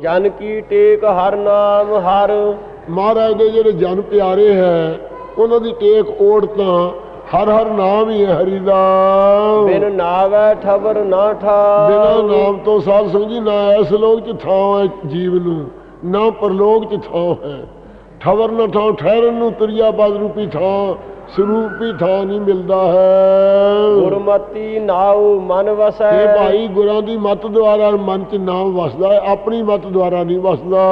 ਜਨ ਕੀ ਟੇਕ ਹਰ ਨਾਮ ਹਰ। ਮਹਾਰਾਜ ਦੇ ਜਿਹੜੇ ਜਨ ਪਿਆਰੇ ਹੈ ਉਹਨਾਂ ਦੀ ਟੇਕ ਓੜ ਤਾਂ ਹਰ ਹਰ ਨਾਮ ਹੀ ਹੈ ਹਰੀ ਦਾ ਬਿਨ ਨਾਵੈ ਠਬਰ ਨਾ ਬਿਨਾ ਠਾਰ ਨਾਮ ਤੋਂ ਸਾਧ ਸੰਗ ਜੀ ਨਾ ਇਸ ਲੋਕ ਚ ਥਾਂ ਹੈ ਜੀਵ ਨੂੰ ਨਾ ਪਰਲੋਕ ਚ ਥਾਂ ਹੈ। ਠਵਰ ਨਾ ਥਾਂ ਠਹਿਰਨ ਨੂੰ ਤੁਰਿਆ ਬਾਦ ਰੂਪੀ ਥਾਂ ਸਰੂਪੀ ਥਾਂ ਨਹੀਂ ਮਿਲਦਾ ਹੈ। ਗੁਰਮਤੀ ਨਾਉ ਮਨ ਵਸੈ। ਇਹ ਭਾਈ ਗੁਰਾਂ ਦੀ ਮਤ ਦੁਆਰਾ ਮਨ ਚ ਨਾਮ ਵਸਦਾ ਹੈ ਆਪਣੀ ਮਤ ਦੁਆਰਾ ਨਹੀਂ ਵਸਦਾ।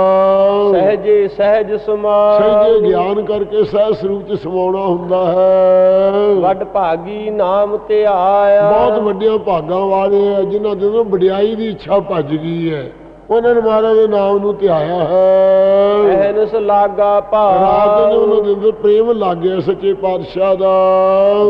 ਸਹਜੇ ਸਹਿਜ ਸਮਾਇ ਸਹਿਜੇ ਗਿਆਨ ਕਰਕੇ ਸਹਿ ਸਰੂਪ ਚ ਸਮਾਉਣਾ ਹੁੰਦਾ ਹੈ। ਵੱਡ ਭਾਗੀ ਨਾਮ ਧਿਆਇਆ ਬਹੁਤ ਵੱਡਿਆਂ ਭਾਗਾਂ ਵਾਲੇ ਆ ਜਿਨ੍ਹਾਂ ਦੇ ਤੋਂ ਵਡਿਆਈ ਦੀ ਇੱਛਾ ਭੱਜ ਗਈ ਹੈ। ਉਹਨਾਂ ਨੇ ਮਹਾਰਾਜ ਦੇ ਨਾਮ ਨੂੰ ਧਿਆਇਆ ਹੈ। ਐਨਸ ਲਾਗਾ ਰਾਤ ਭਾਰ ਨੂੰ ਉਹਨਾਂ ਦੇ ਅੰਦਰ ਪ੍ਰੇਮ ਲੱਗ ਗਿਆ ਸੱਚੇ ਪਾਤਸ਼ਾਹ ਦਾ।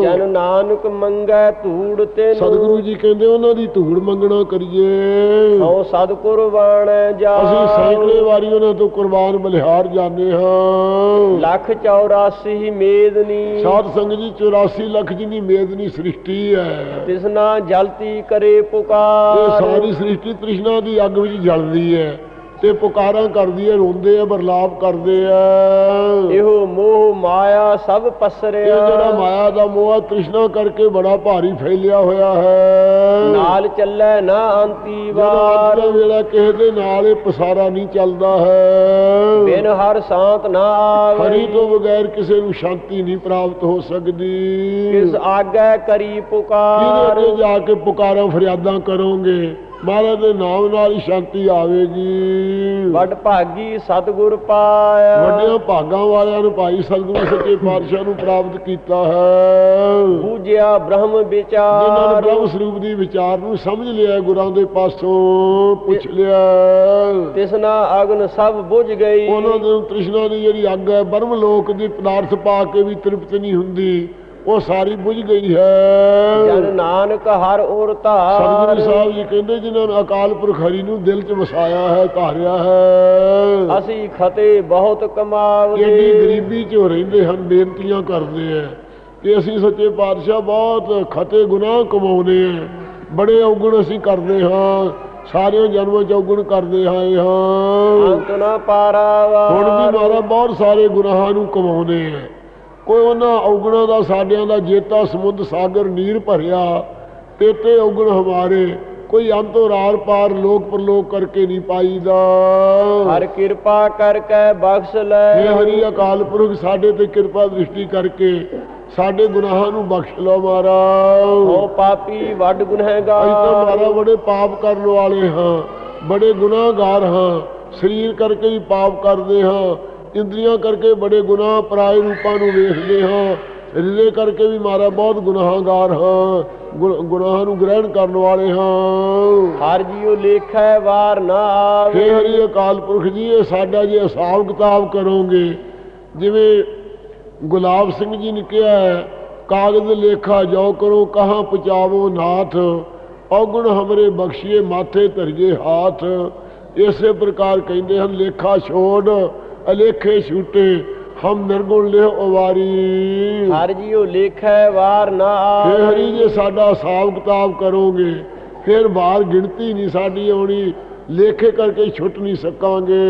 ਜਨ ਨਾਨਕ ਮੰਗੈ ਧੂੜ ਤੇ ਸਤਿਗੁਰੂ ਜੀ ਕਹਿੰਦੇ ਉਹਨਾਂ ਦੀ ਧੂੜ ਮੰਗਣਾ ਕਰੀਏ। ਹਉ ਸਤਿਗੁਰ ਬਾਣੈ ਜਾ ਅਸੀਂ ਸੈਂਕੜੇ ਵਾਰੀ ਉਹਨਾਂ ਤੋਂ ਕੁਰਬਾਨ ਬਲਿਹਾਰ ਜਾਂਦੇ ਹਾਂ। ਲੱਖ 84 ਮੇਦਨੀ। ਸਾਧ ਸੰਗਤ ਜੀ 84 ਲੱਖ ਜਿੰਨੀ ਮੇਦਨੀ ਸ੍ਰਿਸ਼ਟੀ ਹੈ। ਤਿਸਨਾ ਜਲਤੀ ਕਰੇ ਇਹ ਪੁਕਾਰ ਸਾਰੀ ਸ੍ਰਿਸ਼ਟੀ ਤ੍ਰਿਸ਼ਨਾ ਦੀ ਅੱਗ ਵਿੱਚ ਜਲਦੀ ਹੈ ਤੇ ਪੁਕਾਰਾਂ ਕਰਦੀ ਹੈ ਰੋਂਦੇ ਆ ਬਰਲਾਪ ਕਰਦੇ ਆ ਇਹੋ ਮੋਹ ਮਾਇਆ ਸਭ ਇਹ ਪਸਰਿਆ ਜਿਹੜਾ ਮਾਇਆ ਦਾ ਮੋਹ ਆ ਤ੍ਰਿਸ਼ਨਾ ਕਰਕੇ ਬੜਾ ਭਾਰੀ ਫੈਲਿਆ ਹੋਇਆ ਹੈ। ਨਾਲ ਚੱਲੈ ਨਾ ਅੰਤੀ ਵਾਰ। ਵੇਲਾ ਕਿਸੇ ਦੇ ਨਾਲ ਇਹ ਪਸਾਰਾ ਨਹੀਂ ਚੱਲਦਾ ਹੈ। ਬਿਨ ਹਰ ਸਾਂਤ ਨਾ ਆਵੇ। ਹਰੀ ਤੋਂ ਬਗੈਰ ਕਿਸੇ ਨੂੰ ਸ਼ਾਂਤੀ ਨਹੀਂ ਪ੍ਰਾਪਤ ਹੋ ਸਕਦੀ। ਕਿਸ ਆਗੈ ਕਰੀ ਪੁਕਾਰ। ਅੱਗੇ ਜਾ ਕੇ ਪੁਕਾਰਾਂ ਫਰਿਆਦਾਂ ਕਰੋਗੇ ਮਹਾਰਾਜ ਦੇ ਨਾਮ ਨਾਲ ਹੀ ਸ਼ਾਂਤੀ ਆਵੇਗੀ। ਵੱਡ ਭਾਗੀ ਸਤਿਗੁਰ ਪਾਇਆ। ਵੱਡਿਆਂ ਭਾਗਾਂ ਵਾਲਿਆਂ ਨੂੰ ਭਾਈ ਸਤਿਗੁਰੂ ਸੱਚੇ ਪਾਤਸ਼ਾਹ ਨੂੰ ਪ੍ਰਾਪਤ ਕੀਤਾ ਹੈ। ਬੂਝਿਆ ਬ੍ਰਹਮ ਜਿਨ੍ਹਾਂ ਨੇ ਵਿਚਾਰ ਬ੍ਰਹਮ ਸਰੂਪ ਦੀ ਵਿਚਾਰ ਨੂੰ ਸਮਝ ਲਿਆ ਗੁਰਾਂ ਦੇ ਪਾਸੋਂ ਪੁੱਛ ਲਿਆ। ਤਿਸਨਾ ਅਗਨ ਸਭ ਬੁਝ ਗਈ। ਉਹਨਾਂ ਦੇ ਤ੍ਰਿਸ਼ਨਾ ਦੀ ਜਿਹੜੀ ਅੱਗ ਹੈ ਬਰਮ ਲੋਕ ਦੀ ਪਦਾਰਥ ਪਾ ਕੇ ਵੀ ਤ੍ਰਿਪਤ ਨਹੀਂ ਹੁੰਦੀ। ਉਹ ਸਾਰੀ ਬੁਝ ਗਈ ਜਨ ਹੈ ਨਾਨਕ ਹਰ ਔਰ ਸਤਿਗੁਰੂ ਧਾਰ ਸਾਹਿਬ ਜੀ ਕਹਿੰਦੇ ਜਿਨ੍ਹਾਂ ਨੇ ਅਕਾਲ ਪੁਰਖ ਹਰੀ ਨੂੰ ਦਿਲ 'ਚ ਵਸਾਇਆ ਹੈ ਧਾਰਿਆ ਹੈ। ਅਸੀਂ ਖਤੇ ਬਹੁਤ ਕਮਾਵਦੇ। ਗਰੀਬੀ 'ਚ ਰਹਿੰਦੇ ਹਨ ਬੇਨਤੀਆਂ ਕਰਦੇ ਆ ਕਿ ਅਸੀਂ ਸੱਚੇ ਪਾਤਸ਼ਾਹ ਬਹੁਤ ਖਤੇ ਗੁਨਾਹ ਕਮਾਉਂਦੇ ਆ ਬੜੇ ਔਗਣ ਅਸੀਂ ਕਰਦੇ ਹਾਂ ਸਾਰਿਆਂ ਜਨਮਾਂ 'ਚ ਔਗਣ ਕਰਦੇ ਆਏ ਹਾਂ। ਅੰਤ ਨਾ ਪਾਰਾਵਾ ਹੁਣ ਵੀ ਮਾਰਾ ਬਹੁਤ ਸਾਰੇ ਗੁਨਾਹਾਂ ਨੂੰ ਕਮਾਉਂਦੇ ਆ ਕੋਈ ਉਹਨਾਂ ਔਗਣਾਂ ਦਾ ਸਾਡਿਆਂ ਦਾ ਜੇਤਾ ਸਮੁੰਦ ਸਾਗਰ ਨੀਰ ਭਰਿਆ ਤੇਤੇ ਔਗਣ ਹਮਾਰੇ ਕੋਈ ਅੰਤੋ ਰਾਰ ਪਾਰ ਲੋਕ ਪਰਲੋਕ ਕਰਕੇ ਨਹੀਂ ਪਾਈਦਾ। ਹਰ ਕਿਰਪਾ ਕਰਕੇ ਬਖਸ਼ ਲੈ। ਹੇ ਹਰੀ ਅਕਾਲ ਪੁਰਖ ਸਾਡੇ ਤੇ ਕਿਰਪਾ ਦ੍ਰਿਸ਼ਟੀ ਕਰਕੇ ਸਾਡੇ ਗੁਨਾਹਾਂ ਨੂੰ ਬਖਸ਼ ਲਓ ਮਹਾਰਾਜ। ਹੋ ਪਾਪੀ ਵੱਡ ਅਸੀਂ ਤਾਂ ਗੁਨਹਗਾਰ ਮਹਾਰਾਜ ਬੜੇ ਪਾਪ ਕਰਨ ਵਾਲੇ ਹਾਂ ਬੜੇ ਗੁਨਾਹਗਾਰ ਹਾਂ ਸਰੀਰ ਕਰਕੇ ਵੀ ਪਾਪ ਕਰਦੇ ਹਾਂ ਇੰਦਰੀਆਂ ਕਰਕੇ ਬੜੇ ਗੁਨਾਹ ਪਰਾਏ ਰੂਪਾਂ ਨੂੰ ਵੇਖਦੇ ਹਾਂ। ਹਿਰਦੇ ਕਰਕੇ ਵੀ ਮਾਰਾ ਬਹੁਤ ਗੁਨਾਹਗਾਰ ਹਾਂ। ਗੁਨਾਹਾਂ ਨੂੰ ਗ੍ਰਹਿਣ ਕਰਨ ਵਾਲੇ ਹਾਂ। ਹਰ ਜੀਉ ਲੇਖੈ ਵਾਰ ਨਾ ਆਵੇ। ਹਰੀ ਅਕਾਲ ਪੁਰਖ ਜੀ ਇਹ ਸਾਡਾ ਜੇ ਹਿਸਾਬ ਕਿਤਾਬ ਕਰੋਗੇ ਜਿਵੇਂ ਗੁਲਾਬ ਸਿੰਘ ਜੀ ਨੇ ਕਿਹਾ ਹੈ ਕਾਗਜ਼ ਲੇਖਾ ਜੋ ਕਰੋ ਕਹਾਂ ਪਚਾਵੋ ਨਾਥ? ਔਗਣ ਹਮਰੇ ਬਖਸ਼ੀਏ ਮਾਥੇ ਧਰਿਏ ਹਾਥ? ਇਸੇ ਪ੍ਰਕਾਰ ਕਹਿੰਦੇ ਹਨ ਲੇਖਾ ਛੋੜ ਅਲੇਖੇ ਛੂਟੇ ਹਮ ਨਿਰਗੁਣ ਲਿਹ ਉਵਾਰੀ। ਹਰ ਜੀਉ ਲੇਖੈ ਵਾਰ ਨਾ ਹੇ ਆਵੇ ਹਰੀ ਜੇ ਸਾਡਾ ਹਿਸਾਬ ਕਿਤਾਬ ਕਰੋਗੇ ਫਿਰ ਬਾਹਰ ਗਿਣਤੀ ਨਹੀਂ ਸਾਡੀ ਆਉਣੀ ਲੇਖੇ ਕਰਕੇ ਛੁੱਟ ਨਹੀਂ ਸਕਾਂਗੇ।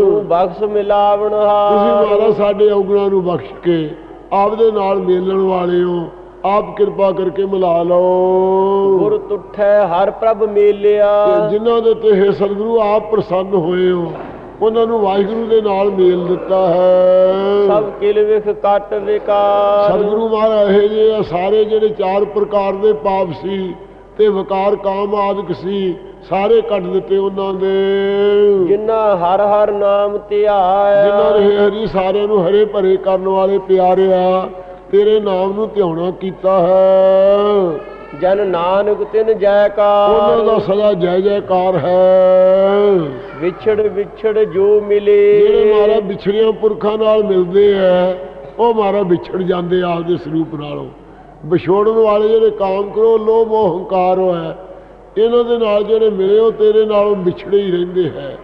ਤੂੰ ਬਖਸ਼ ਮਿਲਾਵਣ ਤੁਸੀਂ ਹਾਰ ਮਹਾਰਾਜ ਸਾਡੇ ਔਗਣਾਂ ਨੂੰ ਬਖਸ਼ ਕੇ ਆਪਦੇ ਨਾਲ ਮੇਲਣ ਵਾਲੇ ਹੋ ਆਪ ਕਿਰਪਾ ਕਰਕੇ ਮਿਲਾ ਲਓ। ਗੁਰ ਤੁਠੈ ਹਰ ਪ੍ਰਭ ਮੇਲਿਆ। ਜਿਨ੍ਹਾਂ ਦੇ ਤੇ ਹੈ ਸਤਿਗੁਰੂ ਆਪ ਪ੍ਰਸੰਨ ਹੋਏ ਹੋ। ਉਹਨਾਂ ਨੂੰ ਵਾਹਿਗੁਰੂ ਦੇ ਨਾਲ ਮੇਲ ਦਿੱਤਾ ਹੈ। ਸਭ ਕਿਲ ਵਿਖ ਕਟ ਵਿਕਾਰ। ਸਤਿਗੁਰੂ ਮਹਾਰਾਜ ਇਹ ਆ ਸਾਰੇ ਜਿਹੜੇ ਚਾਰ ਪ੍ਰਕਾਰ ਦੇ ਪਾਪ ਸੀ ਤੇ ਵਕਾਰ ਕਾਮ ਆਦਿਕ ਸੀ ਸਾਰੇ ਕੱਢ ਦਿੱਤੇ ਉਹਨਾਂ ਦੇ। ਜਿਨ੍ਹਾਂ ਹਰ ਹਰ ਨਾਮ ਜਿਨ੍ਹਾਂ ਧਿਆਇਆ ਨੇ ਹਰੀ ਸਾਰਿਆਂ ਨੂੰ ਹਰੇ ਭਰੇ ਕਰਨ ਵਾਲੇ ਪਿਆਰਿਆ ਤੇਰੇ ਨਾਮ ਨੂੰ ਧਿਆਉਣਾ ਕੀਤਾ ਹੈ। ਜਨ ਨਾਨਕ ਤਿਨ ਉਹਨਾਂ ਜੈਕਾਰ ਦਾ ਸਦਾ ਜੈ ਜੈਕਾਰ ਹੈ। ਵਿਛੜ ਵਿਛੜ ਜੋ ਮਿਲੇ। ਜਿਹੜੇ ਮਾਰਾ ਵਿਛੜਿਆਂ ਪੁਰਖਾਂ ਨਾਲ ਮਿਲਦੇ ਆ ਉਹ ਮਾਰਾ ਵਿਛੜ ਜਾਂਦੇ ਆਪਦੇ ਸਰੂਪ ਨਾਲੋਂ। ਵਿਛੋੜਨ ਵਾਲੇ ਜਿਹੜੇ ਕਾਮ ਕਰੋ ਲੋਭ ਹੰਕਾਰ ਹੋਇਆ। ਇਹਨਾਂ ਦੇ ਨਾਲ ਜਿਹੜੇ ਮਿਲੇ ਉਹ ਤੇਰੇ ਨਾਲੋਂ ਵਿਛੜੇ ਹੀ ਰਹਿੰਦੇ ਹੈ।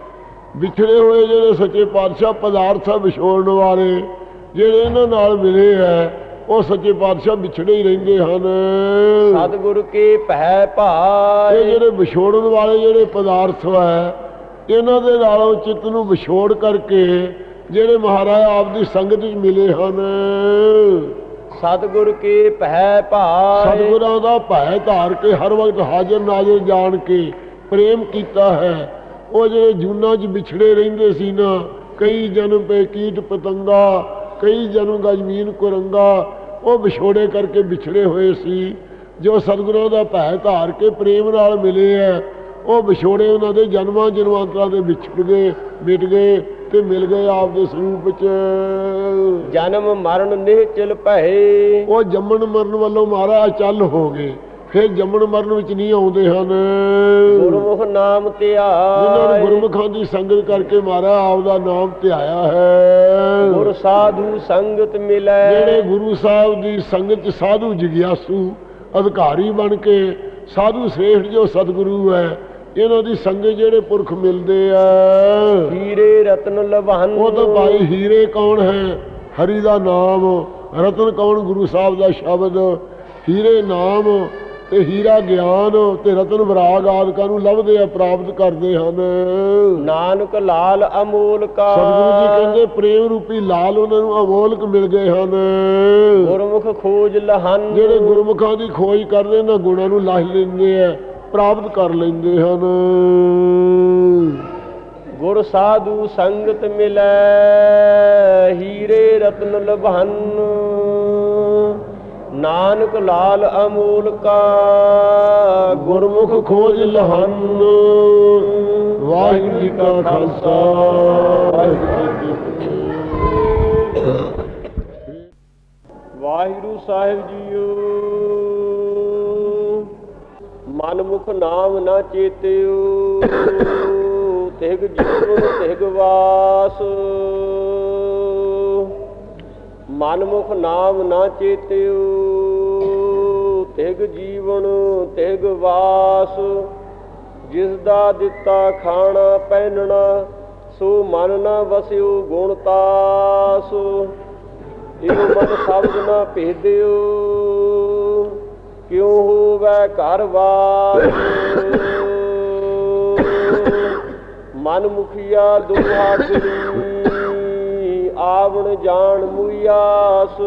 ਵਿਛੜੇ ਹੋਏ ਜਿਹੜੇ ਸੱਚੇ ਪਾਤਸ਼ਾਹ ਪਦਾਰਥ ਵਿਛੋੜਨ ਵਾਲੇ ਜਿਹੜੇ ਇਹਨਾਂ ਨਾਲ ਮਿਲੇ ਹੈ ਉਹ ਸੱਚੇ ਪਾਤਸ਼ਾਹ ਵਿਛੜੇ ਹੀ ਰਹਿੰਦੇ ਹਨ। ਸਤਿਗੁਰ ਕੇ ਭੈ ਇਹ ਭਾਏ ਜਿਹੜੇ ਵਿਛੋੜਨ ਵਾਲੇ ਜਿਹੜੇ ਪਦਾਰਥ ਹੈ ਇਹਨਾਂ ਦੇ ਨਾਲੋਂ ਚਿੱਤ ਨੂੰ ਵਿਛੋੜ ਕਰਕੇ ਜਿਹੜੇ ਮਹਾਰਾਜ ਆਪ ਦੀ ਸੰਗਤ ਵਿੱਚ ਮਿਲੇ ਹਨ। ਸਤਿਗੁਰ ਕੀ ਭੈ ਭਾਏ। ਸਤਿਗੁਰਾਂ ਦਾ ਭੈ ਧਾਰ ਕੇ ਹਰ ਵਕਤ ਹਾਜ਼ਰ ਨਾਜ਼ਰ ਜਾਣ ਕੇ ਪ੍ਰੇਮ ਕੀਤਾ ਹੈ। ਉਹ ਜਿਹੜੇ ਜੂਨਾਂ 'ਚ ਵਿਛੜੇ ਰਹਿੰਦੇ ਸੀ ਨਾ ਕਈ ਜਨਮ ਪੇ ਕੀਟ ਪਤੰਗਾ ਕਈ ਜਨਮ ਦਾ ਜ਼ਮੀਨ ਕੁਰੰਗਾ ਉਹ ਵਿਛੋੜੇ ਕਰਕੇ ਵਿਛੜੇ ਹੋਏ ਸੀ ਜੋ ਸਤਿਗੁਰਾਂ ਦਾ ਭੈ ਧਾਰ ਕੇ ਪ੍ਰੇਮ ਨਾਲ ਮਿਲੇ ਹੈ ਉਹ ਵਿਛੋੜੇ ਉਹਨਾਂ ਦੇ ਜਨਮਾਂ ਜਨਮਾਂਤਰਾਂ ਦੇ ਵਿਛੜ ਗਏ ਮਿਟ ਗਏ ਤੇ ਮਿਲ ਗਏ ਆਪ ਦੇ ਸਰੂਪ 'ਚ। ਜਨਮ ਮਰਨ ਨਿਹਚਲ ਭਏ। ਉਹ ਜੰਮਣ ਮਰਨ ਵੱਲੋਂ ਮਹਾਰਾਜ ਚੱਲ ਹੋ ਗਏ। ਫਿਰ ਜੰਮਣ ਮਰਨ ਵਿੱਚ ਨਹੀਂ ਆਉਂਦੇ ਹਨ। ਗੁਰਮੁਖ ਨਾਮ ਜਿਨ੍ਹਾਂ ਨੂੰ ਧਿਆਏ ਗੁਰਮੁਖਾਂ ਦੀ ਸੰਗਤ ਕਰਕੇ ਮਹਾਰਾਜ ਆਪ ਦਾ ਨਾਮ ਧਿਆਇਆ ਹੈ। ਗੁਰ ਸਾਧੂ ਸੰਗਤ ਮਿਲੈ। ਜਿਹੜੇ ਗੁਰੂ ਸਾਹਿਬ ਦੀ ਸੰਗਤ ਸਾਧੂ ਜਗਿਆਸੂ ਅਧਿਕਾਰੀ ਬਣ ਕੇ ਸਾਧੂ ਸ੍ਰੇਸ਼ਟ ਜੋ ਸਤਿਗੁਰੂ ਹੈ ਇਹਨਾਂ ਦੀ ਸੰਗਤ ਜਿਹੜੇ ਪੁਰਖ ਮਿਲਦੇ ਆ। ਹੀਰੇ ਰਤਨ ਲਵਹਨ ਉਹ ਤਾਂ ਭਾਈ ਹੀਰੇ ਕੌਣ ਹੈ? ਹਰੀ ਦਾ ਨਾਮ ਰਤਨ ਕੌਣ? ਗੁਰੂ ਸਾਹਿਬ ਦਾ ਸ਼ਬਦ। ਹੀਰੇ ਨਾਮ ਤੇ ਹੀਰਾ ਗਿਆਨ ਤੇ ਰਤਨ ਵਿਰਾਗ ਆਦਿਕਾਂ ਨੂੰ ਲੱਭਦੇ ਆ ਪ੍ਰਾਪਤ ਕਰਦੇ ਹਨ। ਨਾਨਕ ਲਾਲ ਅਮੋਲ ਕਾ ਸਤਿਗੁਰੂ ਜੀ ਕਹਿੰਦੇ ਪ੍ਰੇਮ ਰੂਪੀ ਲਾਲ ਉਹਨਾਂ ਨੂੰ ਅਮੋਲਕ ਮਿਲ ਗਏ ਹਨ। ਗੁਰਮੁਖ ਖੋਜ ਲਹਨ। ਜਿਹੜੇ ਗੁਰਮੁਖਾਂ ਦੀ ਖੋਜ ਕਰਦੇ ਨਾ ਗੁਣਾਂ ਨੂੰ ਲਾਹ ਲੈਂਦੇ ਆ ਪ੍ਰਾਪਤ ਕਰ ਲੈਂਦੇ ਹਨ। ਗੁਰ ਸਾਧੂ ਸੰਗਤ ਮਿਲੈ ਹੀਰੇ ਰਤਨ ਲਭਨ। ਨਾਨਕ ਲਾਲ ਅਮੂਲ ਕਾ ਗੁਰਮੁਖ ਖੋਜ ਲਹਨ। ਵਾਹਿਗੁਰੂ ਜੀ ਕਾ ਖਾਲਸਾ, ਵਾਹਿਗੁਰੂ ਜੀ ਕੀ ਸਾਹਿਬ ਜੀਓ। ਮਨਮੁਖ ਨਾਮ ਨਾ ਚੇਤਿਓ, ਤਿਗ ਜੀਵਨ ਤਿਗ ਵਾਸ। ਮਨਮੁਖ ਨਾਮ ਨਾ ਚੇਤਿਓ, ਤਿਗ ਜੀਵਨ, ਤਿਗ ਵਾਸ। ਜਿਸ ਦਾ ਦਿੱਤਾ ਖਾਣਾ ਪਹਿਨਣਾ, ਸੋ ਮਨ ਨਾ ਵਸਿਓ ਗੁਣ ਤਾਸ। ਇਹੋ ਮਨ ਸ਼ਬਦ ਨਾ ਭੇਦਿਓ, ਕਿਉ ਹੋਵੇ ਘਰ ਵਾਸ? ਮਨ ਮੁਖੀਆ ਦੁਹਾ ਗੁਰੀ ਆਵਣ ਜਾਣ ਮੁਈਆਸ।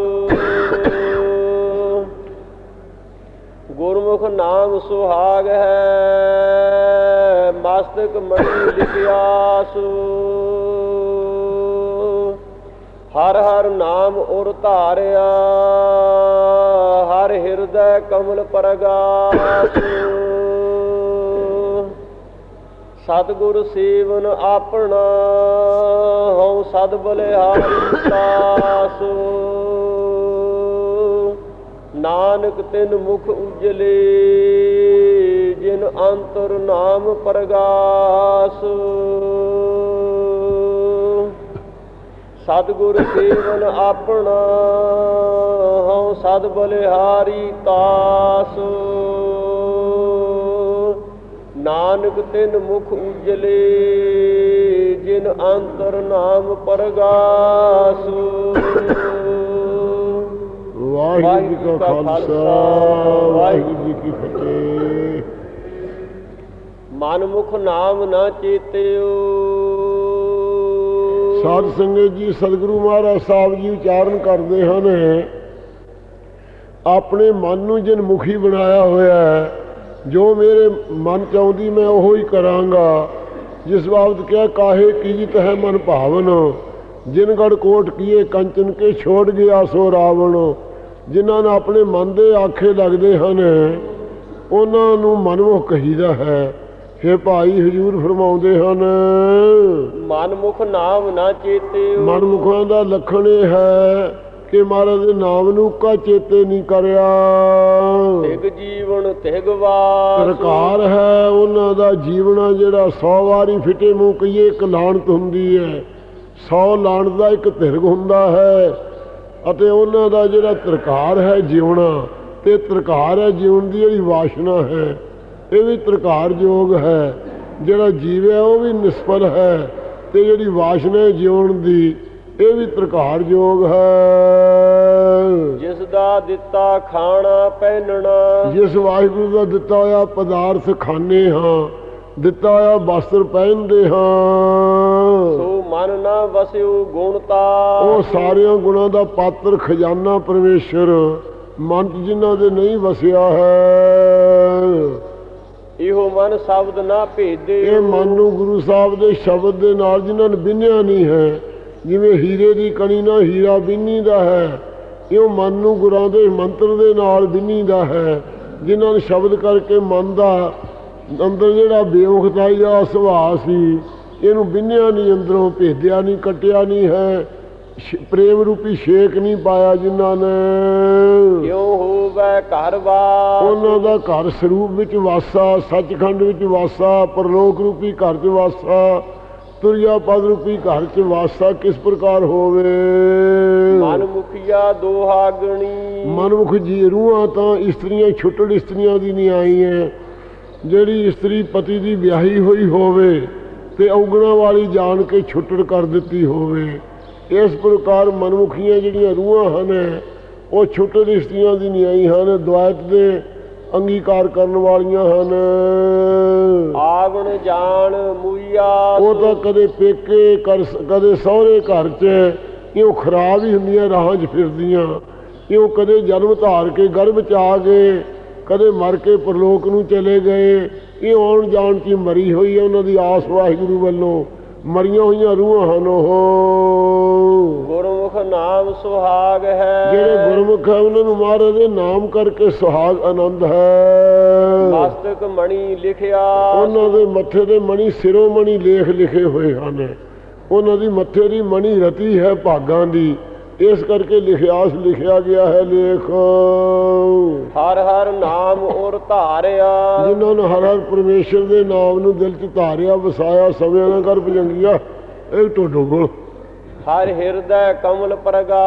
ਗੁਰਮੁਖ ਨਾਮ ਸੁਹਾਗ ਹੈ, ਮਸਤਕ ਮਣੀ ਲਿਖਿਆਸ। ਹਰ ਹਰ ਨਾਮ ਉਰ ਧਾਰਿਆ, ਹਰ ਹਿਰਦੈ ਕਮਲ ਪਰਗਾਸ। ਸਤਿਗੁਰ ਸੇਵਨ ਆਪਣਾ, ਹਉ ਸਦ ਬਲਿਹਾਰੀ ਸਾਸ ਨਾਨਕ ਤਿਨ ਮੁਖ ਉਜਲੇ, ਜਿਨ ਅੰਤਰ ਨਾਮ ਪਰਗਾਸ। ਸਤਿਗੁਰ ਸੇਵਨ ਆਪਣਾ, ਹਉ ਸਦ ਬਲਿਹਾਰੀ ਤਾਸ। ਨਾਨਕ ਤਿਨ ਮੁਖ ਉਜਲੇ ਜਿਨ ਅੰਤਰ ਨਾਮ ਪਰਗਾਸ। ਵਾਹਿਗੁਰੂ ਜੀ ਕਾ ਖਾਲਸਾ ਵਾਹਿਗੁਰੂ ਜੀ ਕੀ ਫਤਿਹ। ਮਨਮੁਖ ਨਾਮ ਨਾ ਚੇਤਿਓ। ਸਾਧ ਸੰਗਤ ਜੀ ਸਤਿਗੁਰੂ ਮਹਾਰਾਜ ਸਾਹਿਬ ਜੀ ਉਚਾਰਨ ਕਰਦੇ ਹਨ। ਆਪਣੇ ਮਨ ਨੂੰ ਜਿਨ ਮੁਖੀ ਬਣਾਇਆ ਹੋਇਆ ਹੈ। ਜੋ ਮੇਰੇ ਮਨ ਚ ਆਉਂਦੀ ਮੈਂ ਉਹੋ ਹੀ ਕਰਾਂਗਾ। ਜਿਸ ਬਾਬਤ ਕਿਹਾ ਕਾਹੇ ਕੀਤ ਹੈ ਮਨ ਭਾਵਨ? ਜਿਨ ਗੜ ਕੋਟ ਕੀਏ ਕੰਚਨ ਕੇ ਛੋੜ ਗਿਆ ਸੋ ਰਾਵਣ। ਜਿਨ੍ਹਾਂ ਨੂੰ ਆਪਣੇ ਮਨ ਦੇ ਆਖੇ ਲੱਗਦੇ ਹਨ ਉਹਨਾਂ ਨੂੰ ਮਨਮੁਖ ਕਹੀਦਾ ਹੈ। ਫੇ ਭਾਈ ਹਜੂਰ ਫਰਮਾਉਂਦੇ ਹਨ ਮਨਮੁਖ ਨਾਮ ਨਾ ਚੇਤਿਓ ਮਨਮੁਖਾਂ ਦਾ ਲੱਖਣ ਇਹ ਹੈ ਕਿ ਮਹਾਰਾਜ ਦੇ ਨਾਮ ਨੂੰ ਕਾ ਚੇਤੇ ਨਹੀਂ ਕਰਿਆ। ਤਿਗ ਜੀਵਨ ਤਿਗ ਵਾਸ। ਸਰਕਾਰ ਹੈ ਉਹਨਾਂ ਦਾ ਜੀਵਨਾ ਜਿਹੜਾ 100 ਵਾਰੀ ਫਿੱਟੇ ਮੂੰਹ ਕਹੀਏ ਇੱਕ ਲਾਣਤ ਹੁੰਦੀ ਹੈ। 100 ਲਾਣਤ ਦਾ ਇੱਕ ਧਿਰਗ ਹੁੰਦਾ ਹੈ ਅਤੇ ਉਹਨਾਂ ਦਾ ਜਿਹੜਾ ਤਰਕਾਰ ਹੈ ਜੀਵਣਾ ਤੇ ਤਰਕਾਰ ਹੈ ਜੀਵਨ ਦੀ ਜਿਹੜੀ ਵਾਸ਼ਨਾ ਹੈ ਇਹ ਵੀ ਤਰਕਾਰ ਯੋਗ ਹੈ। ਜਿਹੜਾ ਜੀਵਿਆ ਉਹ ਵੀ ਨਿਸਫਲ ਹੈ ਤੇ ਜਿਹੜੀ ਵਾਸ਼ਨਾ ਹੈ ਜੀਵਨ ਦੀ ਇਹ ਵੀ ਤਰਕਾਰ ਯੋਗ ਹੈ। ਜਿਸ ਦਾ ਦਿੱਤਾ ਖਾਣਾ ਪਹਿਨਣਾ। ਜਿਸ ਵਾਹਿਗੁਰੂ ਦਾ ਦਿੱਤਾ ਹੋਇਆ ਪਦਾਰਥ ਖਾਣੇ ਹਾਂ ਦਿੱਤਾ ਆ ਵਸਤਰ ਪਹਿਨਦੇ ਹਾਂ। ਸੋ ਮਨ ਨਾ ਵਸਿਓ ਗੁਣਤਾ ਉਹ ਸਾਰਿਆਂ ਗੁਣਾਂ ਦਾ ਪਾਤਰ ਖਜ਼ਾਨਾ ਪਰਮੇਸ਼ਰ ਮਨ ਜਿਨ੍ਹਾਂ ਦੇ ਨਹੀਂ ਵਸਿਆ ਹੈ। ਇਹੋ ਮਨ ਸ਼ਬਦ ਨਾ ਭੇਦੇ। ਇਹ ਮਨ ਨੂੰ ਗੁਰੂ ਸਾਹਿਬ ਦੇ ਸ਼ਬਦ ਦੇ ਨਾਲ ਜਿਨ੍ਹਾਂ ਨੇ ਬਿੰਨਿਆ ਨਹੀਂ ਹੈ ਜਿਵੇਂ ਹੀਰੇ ਦੀ ਕਣੀ ਨਾਲ ਹੀਰਾ ਬਿੰਨੀਦਾ ਹੈ ਇਉਂ ਮਨ ਨੂੰ ਗੁਰਾਂ ਦੇ ਮੰਤਰ ਦੇ ਨਾਲ ਬਿੰਨੀਦਾ ਹੈ। ਜਿਨ੍ਹਾਂ ਨੇ ਸ਼ਬਦ ਕਰਕੇ ਮਨ ਦਾ ਅੰਦਰ ਜਿਹੜਾ ਬੇਵਖਤਾਈ ਦਾ ਸੁਭਾਅ ਸੀ ਇਹਨੂੰ ਬਿੰਨਿਆ ਨਹੀਂ ਅੰਦਰੋਂ ਭੇਦਿਆ ਨਹੀਂ ਕੱਟਿਆ ਨਹੀਂ ਹੈ। ਪ੍ਰੇਮ ਰੂਪੀ ਛੇਕ ਨਹੀਂ ਪਾਇਆ ਜਿਨ੍ਹਾਂ ਨੇ। ਕਿਉ ਹੋਵੇ ਘਰ ਵਾਸ? ਉਹਨਾਂ ਦਾ ਘਰ ਸਰੂਪ ਵਿੱਚ ਵਾਸਾ ਸੱਚਖੰਡ ਵਿੱਚ ਵਾਸਾ ਪਰਲੋਕ ਰੂਪੀ ਘਰ 'ਚ ਵਾਸਾ। ਤੁਰਿਆ ਪਦ ਰੂਪੀ ਘਰ 'ਚ ਵਾਸਾ ਕਿਸ ਪ੍ਰਕਾਰ ਹੋਵੇ? ਮਨ ਮੁਖੀਆ ਦੋਹਾਗਣੀ। ਮਨਮੁਖ ਜੀ ਰੂਹਾਂ ਤਾਂ ਇਸਤਰੀਆਂ ਛੁੱਟੜ ਇਸਤਰੀਆਂ ਦੀ ਨਹੀਂ ਆਈਆਂ। ਜਿਹੜੀ ਇਸਤਰੀ ਪਤੀ ਦੀ ਵਿਆਹੀ ਹੋਈ ਹੋਵੇ ਤੇ ਔਗਣਾ ਵਾਲੀ ਜਾਣ ਕੇ ਛੁੱਟੜ ਕਰ ਦਿੱਤੀ ਹੋਵੇ ਇਸ ਪ੍ਰਕਾਰ ਮਨਮੁਖੀਆਂ ਜਿਹੜੀਆਂ ਰੂਹਾਂ ਹਨ ਉਹ ਛੁੱਟੜ ਇਸਤਰੀਆਂ ਦੀ ਨਹੀਂ ਆਈ ਹਨ। ਦੁਆਇਤ ਦੇ ਅੰਗੀਕਾਰ ਕਰਨ ਵਾਲੀਆਂ ਹਨ। ਆਵਣ ਜਾਣ ਮੁਈਆ ਉਹ ਤਾਂ ਕਦੇ ਪੇਕੇ ਕਰ ਕਦੇ ਸਹੁਰੇ ਘਰ 'ਚ ਇਉਂ ਖਰਾਬ ਹੀ ਹੁੰਦੀਆਂ ਰਾਹਾਂ 'ਚ ਫਿਰਦੀਆਂ। ਇਉਂ ਕਦੇ ਜਨਮ ਧਾਰ ਕੇ ਗਰਭ 'ਚ ਆ ਗਏ ਕਦੇ ਮਰ ਕੇ ਪਰਲੋਕ ਨੂੰ ਚਲੇ ਗਏ। ਇਹ ਆਉਣ ਜਾਣ 'ਚ ਮਰੀ ਹੋਈ ਹੈ ਉਹਨਾਂ ਦੀ ਆਸ ਵਾਹਿਗੁਰੂ ਵੱਲੋਂ। ਮਰੀਆਂ ਹੋਈਆਂ ਰੂਹਾਂ ਹਨ ਉਹ। ਗੁਰਮੁਖ ਨਾਮ ਸੁਹਾਗ ਹੈ। ਜਿਹੜੇ ਗੁਰਮੁਖ ਹੈ ਉਹਨਾਂ ਨੂੰ ਮਹਾਰਾਜ ਦੇ ਨਾਮ ਕਰਕੇ ਸੁਹਾਗ ਆਨੰਦ ਹੈ। ਮਸਤਕ ਮਣੀ ਲਿਖਿਆ। ਉਹਨਾਂ ਦੇ ਮੱਥੇ ਦੇ ਮਣੀ ਸਿਰੋਂ ਮਣੀ ਲੇਖ ਲਿਖੇ ਹੋਏ ਹਨ। ਉਹਨਾਂ ਦੀ ਮੱਥੇ ਦੀ ਮਣੀ ਰਤੀ ਹੈ ਭਾਗਾਂ ਦੀ। ਇਸ ਕਰਕੇ ਲਿਖਿਆਸ ਲਿਖਿਆ ਗਿਆ ਹੈ ਲੇਖ। ਹਰ ਹਰ ਨਾਮ ਔਰ ਧਾਰਿਆ। ਜਿਨ੍ਹਾਂ ਨੇ ਹਰ ਹਰ ਪਰਮੇਸ਼ਰ ਦੇ ਨਾਮ ਨੂੰ ਦਿਲ 'ਚ ਧਾਰਿਆ ਵਸਾਇਆ ਸਭਿਆਂ ਨਾਲ ਕਰ ਭਜੰਗੀਆ ਇਹ ਟੋਡੋ ਕੋਲ। ਹਰ ਹਿਰਦੈ ਕਮਲ ਪ੍ਰਗਾ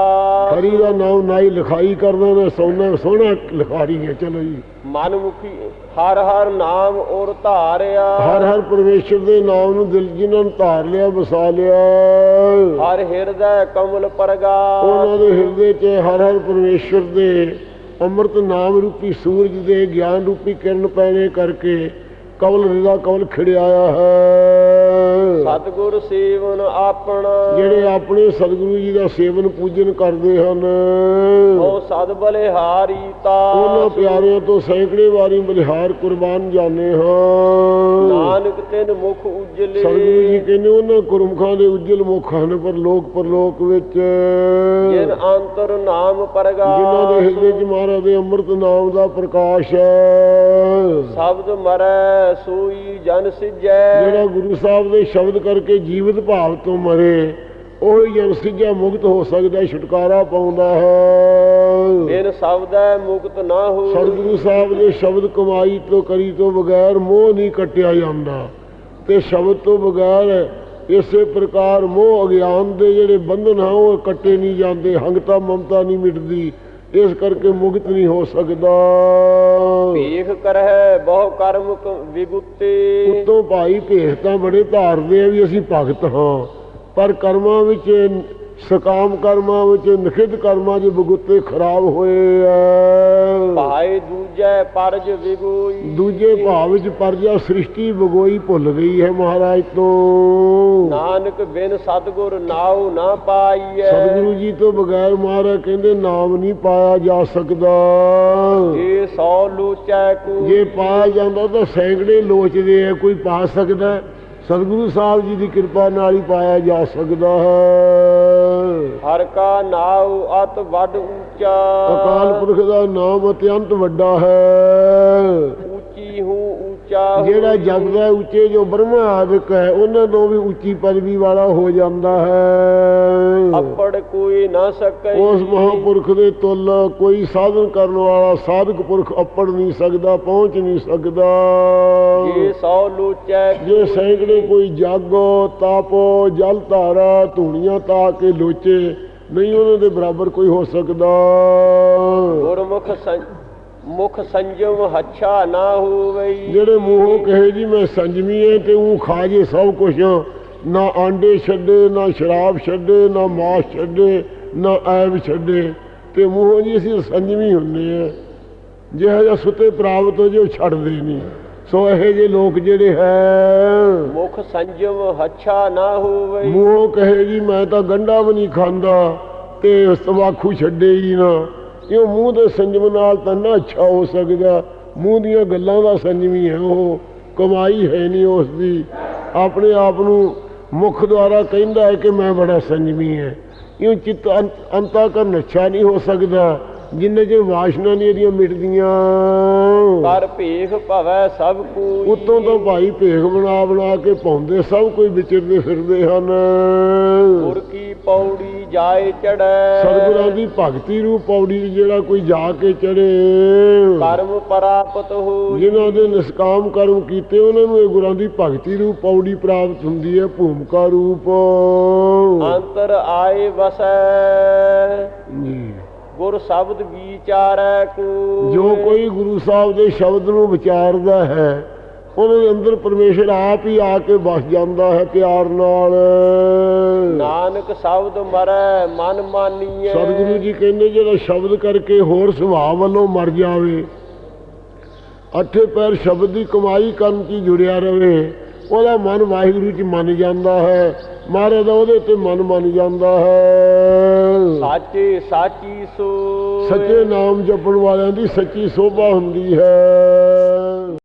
ਹਰੀ ਦਾ ਨਾਮ ਨਾਈ ਲਿਖਾਈ ਕਰਦਾ ਨੇ ਸੋਨਾ ਸੋਹਣਾ ਲਿਖਾਰੀ ਹੈ ਚਲੋ ਜੀ। ਮਨ ਮੁਖੀ ਹਰ ਹਰ ਨਾਮ ਔਰ ਧਾਰਿਆ। ਹਰ ਹਰ ਪਰਮੇਸ਼ਰ ਦੇ ਨਾਮ ਨੂੰ ਦਿਲ ਜਿਨ੍ਹਾਂ ਨੂੰ ਧਾਰ ਲਿਆ ਵਸਾ ਲਿਆ। ਹਰ ਹਿਰਦੈ ਕਮਲ ਪ੍ਰਗਾ ਉਹਨਾਂ ਦੇ ਹਿਰਦੇ 'ਚ ਹਰ ਹਰ ਪਰਮੇਸ਼ਰ ਦੇ ਅੰਮ੍ਰਿਤ ਨਾਮ ਰੂਪੀ ਸੂਰਜ ਦੇ ਗਿਆਨ ਰੂਪੀ ਕਿਰਨ ਪੈਣੇ ਕਰਕੇ ਕਵਲ ਰਿਦਾ ਕਵਲ ਖਿੜਿਆਇਆ ਹੈ। ਸਤਿਗੁਰ ਸੇਵਨ ਆਪਣਾ। ਜਿਹੜੇ ਆਪਣੇ ਸਤਿਗੁਰੂ ਜੀ ਦਾ ਸੇਵਨ ਪੂਜਨ ਕਰਦੇ ਹਨ। ਉਹ ਸਦ ਬਲਿਹਾਰੀ ਤਾ ਉਹਨਾਂ ਪਿਆਰਿਆਂ ਤੋਂ ਸੈਂਕੜੇ ਵਾਰੀ ਬਲਿਹਾਰ ਕੁਰਬਾਨ ਜਾਣੇ ਹਾਂ। ਨਾਨਕ ਤਿਨ ਮੁਖ ਸਤਿਗੁਰੂ ਜੀ ਉਜਲੇ ਕਹਿੰਦੇ ਉਹਨਾਂ ਗੁਰਮੁਖਾਂ ਦੇ ਉਜਲ ਮੁਖ ਹਨ ਪਰ ਲੋਕ ਪਰਲੋਕ ਵਿੱਚ। ਜਿਨ ਅੰਤਰ ਨਾਮ ਪਰਗਾ ਜਿਨ੍ਹਾਂ ਦੇ ਹਿਰਦੇ 'ਚ ਮਹਾਰਾਜ ਦੇ ਅੰਮ੍ਰਿਤ ਨਾਮ ਦਾ ਪ੍ਰਕਾਸ਼ ਹੈ। ਸ਼ਬਦ ਮਰੈ ਸੋਈ ਜਨ ਸਿਜੈ। ਜਿਹੜਾ ਗੁਰੂ ਸਾਹਿਬ ਦੇ ਸ਼ਬਦ ਕਰਕੇ ਜੀਵਤ ਭਾਵ ਤੋਂ ਮਰੇ ਉਹ ਜਨ ਸਿੱਝਾ ਮੁਕਤ ਹੋ ਸਕਦਾ ਛੁਟਕਾਰਾ ਪਾਉਂਦਾ ਹੈ। ਬਿਨ ਸ਼ਬਦੈ ਮੁਕਤ ਨਾ ਹੋ ਸਤਿਗੁਰੂ ਸਾਹਿਬ ਦੇ ਸ਼ਬਦ ਕਮਾਈ ਤੋਂ ਕਰੀ ਤੋਂ ਬਗੈਰ ਮੋਹ ਨਹੀਂ ਕੱਟਿਆ ਜਾਂਦਾ। ਤੇ ਸ਼ਬਦ ਤੋਂ ਬਗੈਰ ਇਸੇ ਪ੍ਰਕਾਰ ਮੋਹ ਅਗਿਆਨ ਦੇ ਜਿਹੜੇ ਬੰਧਨ ਹਨ ਉਹ ਕੱਟੇ ਨਹੀਂ ਜਾਂਦੇ ਹੰਗਤਾ ਮਮਤਾ ਨਹੀਂ ਮਿਟਦੀ। ਇਸ ਕਰਕੇ ਮੁਕਤ ਨਹੀਂ ਹੋ ਸਕਦਾ। ਭੇਖ ਕਰਹਿ ਬਹੁ ਕਰਮ ਵਿਗੁੱਤੇ। ਉਤੋਂ ਭਾਈ ਭੇਖ ਤਾਂ ਬੜੇ ਧਾਰਦੇ ਆ ਵੀ ਅਸੀਂ ਭਗਤ ਹਾਂ ਪਰ ਕਰਮਾਂ ਵਿੱਚ ਸਕਾਮ ਕਰਮਾਂ ਵਿੱਚ ਨਿਖਿਧ ਕਰਮਾਂ ਦੇ ਬਗੁੱਤੇ ਖਰਾਬ ਹੋਏ ਆ ਭਾਏ ਦੂਜੈ ਪਰਜ ਵਿਗੋਈ। ਦੂਜੇ ਭਾਵ ਵਿੱਚ ਪਰਜਾ ਸ੍ਰਿਸ਼ਟੀ ਬਗੋਈ ਭੁੱਲ ਗਈ ਹੈ ਮਹਾਰਾਜ ਤੋਂ। ਨਾਨਕ ਬਿਨ ਸਤਗੁਰ ਨਾਉ ਨਾ ਪਾਈਐ। ਸਤਿਗੁਰੂ ਜੀ ਤੋਂ ਬਗੈਰ ਮਹਾਰਾਜ ਕਹਿੰਦੇ ਨਾਮ ਨਹੀਂ ਪਾਇਆ ਜਾ ਸਕਦਾ। ਇਹ ਸੌ ਲੋਚੈ ਕੋ ਜੇ ਪਾਇਆ ਜਾਂਦਾ ਤਾਂ ਸੈਂਕੜੇ ਲੋਚਦੇ ਆ ਕੋਈ ਪਾ ਸਕਦਾ? ਸਤਿਗੁਰੂ ਸਾਹਿਬ ਜੀ ਦੀ ਕਿਰਪਾ ਨਾਲ ਹੀ ਪਾਇਆ ਜਾ ਸਕਦਾ ਹੈ। ਹਰ ਕਾ ਨਾਉ ਅਤ ਵੱਡ ਉੱਚਾ। ਅਕਾਲ ਪੁਰਖ ਦਾ ਨਾਮ ਅਤਿਅੰਤ ਵੱਡਾ ਹੈ। ਹੂੰ ਉੱਚਾ ਹੂੰ। ਜਿਹੜਾ ਜਗਦਾ ਉੱਚੇ ਜੋ ਬ੍ਰਹਮਾ ਆਦਿਕ ਹੈ ਉਹਨਾਂ ਤੋਂ ਵੀ ਉੱਚੀ ਪਦਵੀ ਵਾਲਾ ਹੋ ਜਾਂਦਾ ਹੈ। ਅੱਪੜ ਕੋਈ ਨਾ ਸਕੈ ਉਸ ਮਹਾਂਪੁਰਖ ਦੇ ਤੁੱਲ ਕੋਈ ਸਾਧਨ ਕਰਨ ਵਾਲਾ ਸਾਧਕ ਪੁਰਖ ਅੱਪੜ ਨਹੀਂ ਸਕਦਾ ਪਹੁੰਚ ਨਹੀਂ ਸਕਦਾ। ਇਹ ਸੌ ਲੋਚੈ ਜੇ ਸੈਂਕੜੇ ਕੋਈ ਜਾਗੋ ਤਾਪੋ ਜਲ ਧਾਰਾ ਧੂਣੀਆਂ ਤਾ ਕੇ ਲੋਚੇ ਨਹੀਂ ਉਹਨਾਂ ਦੇ ਬਰਾਬਰ ਕੋਈ ਹੋ ਸਕਦਾ। ਗੁਰਮੁਖ ਸੰ- ਮੁਖ ਸੰਜਮ ਹੱਛਾ ਨਾ ਹੋਵਈ। ਜਿਹੜੇ ਮੂੰਹੋਂ ਕਹੇ ਜੀ ਮੈਂ ਸੰਜਮੀ ਐ ਤੇ ਉਹ ਖਾ ਜੇ ਸਭ ਕੁਝ ਨਾ ਆਂਡੇ ਛੱਡੇ ਨਾ ਸ਼ਰਾਬ ਛੱਡੇ ਨਾ ਮਾਸ ਛੱਡੇ ਨਾ ਐਬ ਛੱਡੇ ਤੇ ਮੂੰਹੋਂ ਜੀ ਅਸੀਂ ਸੰਜਮੀ ਹੁੰਨੇ ਆ। ਜਿਹੜਾ ਜਿਹਾ ਸੁੱਤੇ ਪ੍ਰਾਪਤ ਹੋ ਜੇ ਛੱਡਦੇ ਨਹੀਂ। ਸੋ ਇਹ ਜੇ ਲੋਕ ਜਿਹੜੇ ਹੈ। ਮੁਖ ਸੰਜਮ ਹੱਛਾ ਨਾ ਹੋਵੇ ਮੂੰਹੋਂ ਕਹੇ ਜੀ ਮੈਂ ਤਾਂ ਗੰਡਾ ਵੀ ਨਹੀਂ ਖਾਂਦਾ ਤੇ ਤਮਾਕੂ ਛੱਡੇ ਹੀ ਨਾ। ਇਹ ਮੂੰਹ ਦੇ ਸੰਜਮ ਨਾਲ ਤਾਂ ਨਾ ਅੱਛਾ ਹੋ ਸਕਦਾ। ਮੂੰਹ ਦੀਆਂ ਗੱਲਾਂ ਦਾ ਸੰਜਮੀ ਹੈ ਉਹ। ਕਮਾਈ ਹੈ ਨਹੀਂ ਉਸ ਦੀ ਆਪਣੇ ਆਪ ਨੂੰ ਮੁਖ ਦੁਆਰਾ ਕਹਿੰਦਾ ਹੈ ਕਿ ਮੈਂ ਬੜਾ ਸੰਜਮੀ ਹੈ। ਇਉਂ ਚਿੱਤ ਅੰਤ- ਕਰ ਅੱਛਾ ਨਹੀਂ ਹੋ ਸਕਦਾ। ਜਿੰਨੇ ਜੇ ਵਾਸ਼ਨਾ ਨਹੀਂ ਇਹਦੀਆਂ ਮਿਟਦੀਆਂ। ਕਰ ਭੇਖ ਭਵੈ ਸਭ ਕੋ ਉਤੋਂ ਤੋਂ ਭਾਈ ਭੇਖ ਬਣਾ ਬਣਾ ਕੇ ਪਾਉਂਦੇ ਸਭ ਕੋਈ ਵਿਚਰਦੇ ਫਿਰਦੇ ਹਨ। ਗੁਰ ਕੀ ਪੌੜੀ ਜਾਏ ਚੜੈ ਸਤਿਗੁਰਾਂ ਦੀ ਭਗਤੀ ਰੂਪ ਪੌੜੀ ਜਿਹੜਾ ਕੋਈ ਜਾ ਕੇ ਚੜੇ ਕਰਮ ਪ੍ਰਾਪਤ ਹੋ ਜਿਨ੍ਹਾਂ ਦੇ ਨਿਸਕਾਮ ਕਰਮ ਕੀਤੇ ਉਹਨਾਂ ਨੂੰ ਇਹ ਗੁਰਾਂ ਦੀ ਭਗਤੀ ਰੂਪ ਪੌੜੀ ਪ੍ਰਾਪਤ ਹੁੰਦੀ ਹੈ ਭੂਮਿਕਾ ਰੂਪ। ਅੰਤਰ ਆਏ ਵਸੈ। ਗੁਰ ਸ਼ਬਦ ਵਿਚਾਰੈ ਕੋ। ਜੋ ਕੋਈ ਗੁਰੂ ਸਾਹਿਬ ਦੇ ਸ਼ਬਦ ਨੂੰ ਵਿਚਾਰਦਾ ਹੈ ਉਹਨਾਂ ਦੇ ਅੰਦਰ ਪਰਮੇਸ਼ਰ ਆਪ ਹੀ ਆ ਕੇ ਵਸ ਜਾਂਦਾ ਹੈ ਪਿਆਰ ਨਾਲ। ਨਾਨਕ ਸ਼ਬਦ ਮਰੈ ਮਨ ਮਾਨੀਐ। ਸਤਿਗੁਰੂ ਜੀ ਕਹਿੰਦੇ ਜਿਹੜਾ ਸ਼ਬਦ ਕਰਕੇ ਹੋਰ ਸੁਭਾਅ ਵੱਲੋਂ ਮਰ ਜਾਵੇ ਅੱਠੇ ਪੈਰ ਸ਼ਬਦ ਦੀ ਕਮਾਈ ਕਰਨ 'ਚ ਜੁੜਿਆ ਰਵੇ ਉਹਦਾ ਮਨ ਵਾਹਿਗੁਰੂ 'ਚ ਮੰਨ ਜਾਂਦਾ ਹੈ। ਮਹਾਰਾਜ ਦਾ ਉਹਦੇ ਤੇ ਮਨ ਮੰਨ ਜਾਂਦਾ ਹੈ। ਸਾਚੇ ਸਾਚੀ ਸੋ ਸੱਚੇ ਨਾਮ ਜਪਣ ਵਾਲਿਆਂ ਦੀ ਸੱਚੀ ਸੋਭਾ ਹੁੰਦੀ ਹੈ।